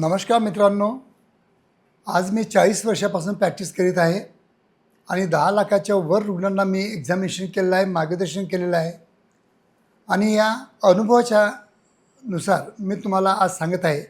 नमस्कार मित्रांनो. आज मी चाळीस वर्षापासून प्रॅक्टिस करीत आहे आणि दहा लाखाच्या वर रुग्णांना मी एक्झामिनेशन केलेलं आहे मार्गदर्शन केलेलं आहे. आणि या अनुभवाच्या नुसार मी तुम्हाला आज सांगत आहे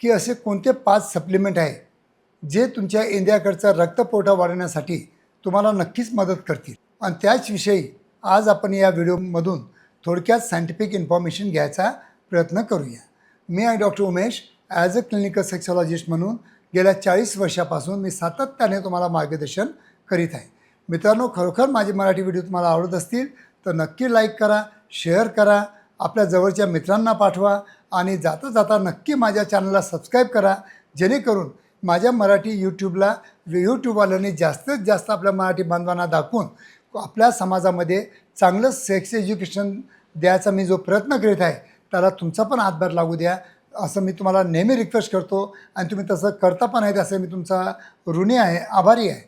की असे कोणते पाच सप्लिमेंट आहे जे तुमच्या इंडियाकडचा रक्तपुरवठा वाढवण्यासाठी तुम्हाला नक्कीच मदत करतील. आणि त्याचविषयी आज आपण या व्हिडिओमधून थोडक्यात सायंटिफिक इन्फॉर्मेशन घ्यायचा प्रयत्न करूया. मी आहे doctor Umesh. As a clinical sexologist म्हणून गेल्या चाळीस वर्षापासून मी सातत्याने तुम्हाला मार्गदर्शन करीत आहे. मित्रांनो खरोखर माझे मराठी व्हिडिओ तुम्हाला आवडत असतील तर नक्की लाईक करा शेअर करा आपल्या जवळच्या मित्रांना पाठवा आणि जाता जाता नक्की माझ्या चॅनलला सबस्क्राईब करा जेणेकरून माझ्या मराठी यूट्यूबला यूट्यूबवाल्यांनी जास्तीत जास्त आपल्या मराठी बांधवांना दाखवून आपल्या समाजामध्ये चांगलं सेक्स एज्युकेशन द्यायचा मी जो प्रयत्न करीत आहे त्याला तुमचा पण हातभार लागू द्या. असं मी तुम्हाला नेहमी रिक्वेस्ट करतो आणि तुम्ही तसं करता पण आहेत असं मी तुमचा ऋणी आहे आभारी आहे.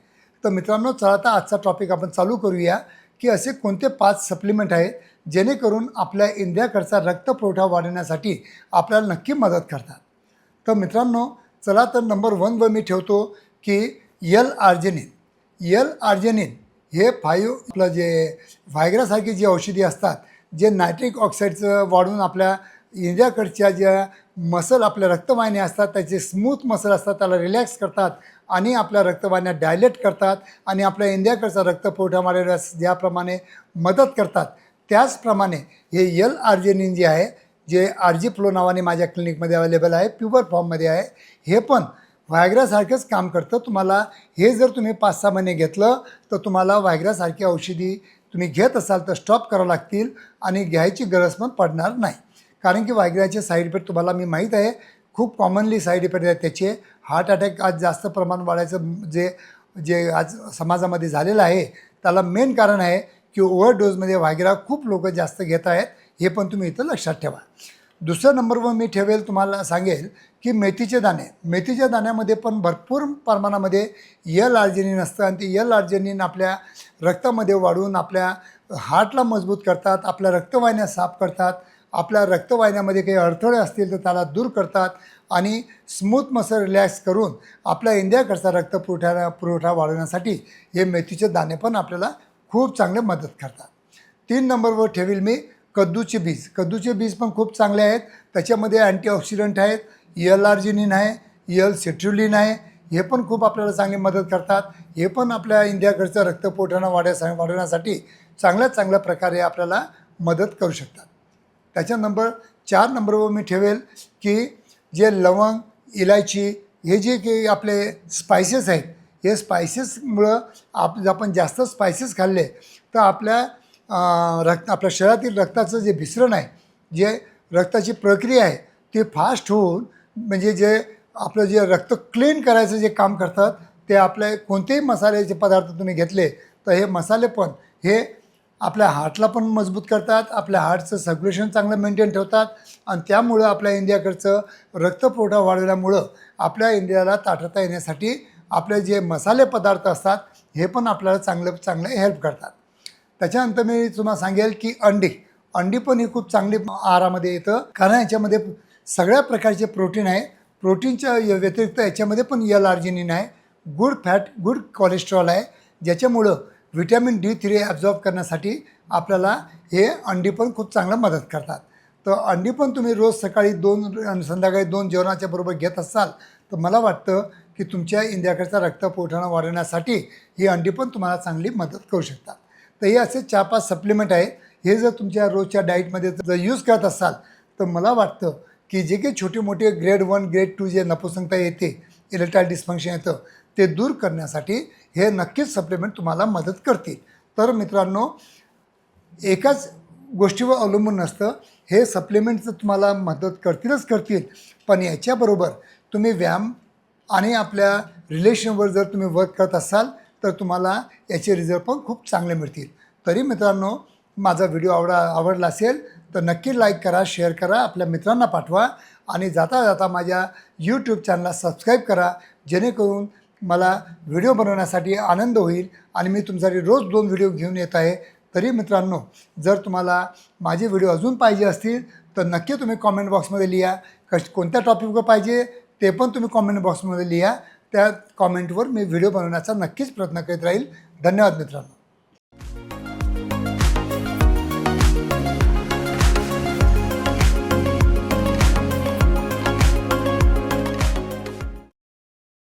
तर मित्रांनो चला आता आजचा टॉपिक आपण चालू करूया की असे कोणते पाच सप्लिमेंट आहेत जेणेकरून आपल्या इंडियाकडचा रक्तपुरवठा वाढवण्यासाठी आपल्याला नक्की मदत करतात. तर मित्रांनो चला तर नंबर वनवर मी ठेवतो की यल आर्जेनिन यल आर्जेनिन हे फायू आपलं जे व्हायग्रासारखी जी औषधी असतात जे नायट्रिक ऑक्साईडचं वाढून आपल्या इंडियाकडच्या ज्या मसल आपल्या रक्तवाहिन्या असतात त्याचे स्मूथ मसल असतात त्याला रिलॅक्स करतात आणि आपल्या रक्तवाहिन्या डायलेट करतात आणि आपल्या इंडियाकडचा रक्तपुरवठा वाढवण्यास ज्याप्रमाणे मदत करतात. त्याचप्रमाणे हे यल आर्जेनिन जे आहे जे आरजी फ्लो नावाने माझ्या क्लिनिकमध्ये अवेलेबल आहे प्युअर फॉर्ममध्ये आहे हे पण व्हायग्रासारखंच काम करतं. तुम्हाला हे जर तुम्ही पाच सहा महिने घेतलं तर तुम्हाला व्हायग्रासारखी औषधी तुम्ही घेत असाल तर स्टॉप करावं लागतील आणि घ्यायची गरज पण पडणार नाही. कारण की वायग्राचे साईड इफेक्ट तुम्हाला मी माहीत आहे. खूप कॉमनली साईड इफेक्ट आहेत त्याचे. हार्ट अटॅक आज जास्त प्रमाण वाढायचं जे जे आज समाजामध्ये झालेलं आहे त्याला मेन कारण आहे की ओव्हरडोजमध्ये वायग्रा खूप लोक जास्त घेत आहेत. हे पण तुम्ही इथं लक्षात ठेवा. दुसऱ्या नंबरवर मी ठेवेल तुम्हाला सांगेल की मेथीचे दाणे. मेथीच्या दाण्यामध्ये पण भरपूर प्रमाणामध्ये यल आर्जेनिन असतं आणि ते यल आर्जेनिन आपल्या रक्तामध्ये वाढून आपल्या हार्टला मजबूत करतात आपल्या रक्तवाहिन्या साफ करतात. आपल्या रक्तवाहिन्यामध्ये काही अडथळे असतील तर त्याला दूर करतात आणि स्मूथ मसल रिलॅक्स करून आपल्या इंडियाकडचा रक्त पुरवठा वाढवण्यासाठी हे मेथीचे दाणे पण आपल्याला खूप चांगले मदत करतात. तीन नंबरवर ठेवील मी कद्दूचे बीज. कद्दूचे बीज पण खूप चांगले आहेत. त्याच्यामध्ये अँटीऑक्सिडंट आहेत यल आर्जिनिन आहे यल सेट्रुलिन आहे. हे पण खूप आपल्याला चांगली मदत करतात. हे पण आपल्या इंडियाकडचं रक्तपुरवठा वाढ्या वाढवण्यासाठी चांगल्या चांगल्या प्रकारे आपल्याला मदत करू शकतात. त्याच्या नंबर चार नंबरवर मी ठेवेल की जे लवंग इलायची हे जे काही आपले स्पायसेस आहेत हे स्पायसेसमुळं आप आपण जास्त स्पायसेस खाल्ले तर आपल्या रक्त आपल्या शरीरातील रक्ताचं जे भिसरण आहे जे रक्ताची प्रक्रिया आहे ती फास्ट होऊन म्हणजे जे आपलं जे रक्त क्लीन करायचं जे काम करतात ते आपले कोणतेही मसाल्याचे पदार्थ तुम्ही घेतले तर हे मसाले पण हे आपल्या हार्टला पण मजबूत करतात आपल्या हार्टचं सर्क्युलेशन चांगलं मेंटेन ठेवतात आणि त्यामुळं आपल्या इंडियाकडचं रक्तपुरवठा वाढवल्यामुळं आपल्या इंडियाला ताठरता येण्यासाठी आपले जे मसाले पदार्थ असतात हे पण आपल्याला चांगलं चांगलं हेल्प करतात. त्याच्यानंतर मी तुम्हाला सांगेल की अंडी. अंडी पण ही खूप चांगली आहारामध्ये येतं कारण याच्यामध्ये सगळ्या प्रकारचे प्रोटीन आहे. प्रोटीनच्या व्यतिरिक्त याच्यामध्ये पण यल आर्जिनिन आहे. गुड फॅट गुड कोलेस्ट्रॉल आहे. ज्याच्यामुळं व्हिटॅमिन डी थ्री ॲब्झॉर्ब करण्यासाठी आपल्याला हे अंडी पण खूप चांगलं मदत करतात. तर अंडी पण तुम्ही रोज सकाळी दोन आणि संध्याकाळी दोन जेवणाच्या बरोबर घेत असाल तर मला वाटतं की तुमच्या इंडियाकडचा रक्तपुरवठा वाढवण्यासाठी ही अंडी पण तुम्हाला चांगली मदत करू शकतात. तर हे असे चार पाच सप्लिमेंट आहेत. हे जर तुमच्या रोजच्या डाईटमध्ये जर यूज करत असाल तर मला वाटतं की जे काही छोटे मोठे ग्रेड वन ग्रेड टू जे नपुसंगता येते इलेक्ट्राईल डिस्फंक्शन येतं ते दूर करण्यासाठी हे नक्कीच सप्लिमेंट तुम्हाला मदत करतील. तर मित्रांनो एकाच गोष्टीवर अवलंबून नसतं. हे सप्लिमेंटचं तुम्हाला मदत करतीलच करतील. पण याच्याबरोबर तुम्ही व्यायाम आणि आपल्या रिलेशनवर जर तुम्ही वर्क करत असाल तर तुम्हाला याचे रिझल्ट पण खूप चांगले मिळतील. तरी मित्रांनो माझा व्हिडिओ आवडा आवडला असेल तर नक्की लाईक करा शेअर करा आपल्या मित्रांना पाठवा आणि जाता जाता माझ्या यूट्यूब चॅनलला सबस्क्राईब करा. जेणेकरून मला व्हिडिओ बनवण्यासाठी आनंद होईल आणि मी तुमच्यासाठी रोज दोन व्हिडिओ घेऊन येत आहे. तरी मित्रांनो जर तुम्हाला माझे व्हिडिओ अजून पाहिजे असतील तर नक्की तुम्ही कॉमेंट बॉक्समध्ये लिहा. कश कोणत्या टॉपिकवर पाहिजे ते पण तुम्ही कॉमेंट बॉक्समध्ये लिहा. त्या कॉमेंटवर मी व्हिडिओ बनवण्याचा नक्कीच प्रयत्न करीत राहील. धन्यवाद मित्रांनो.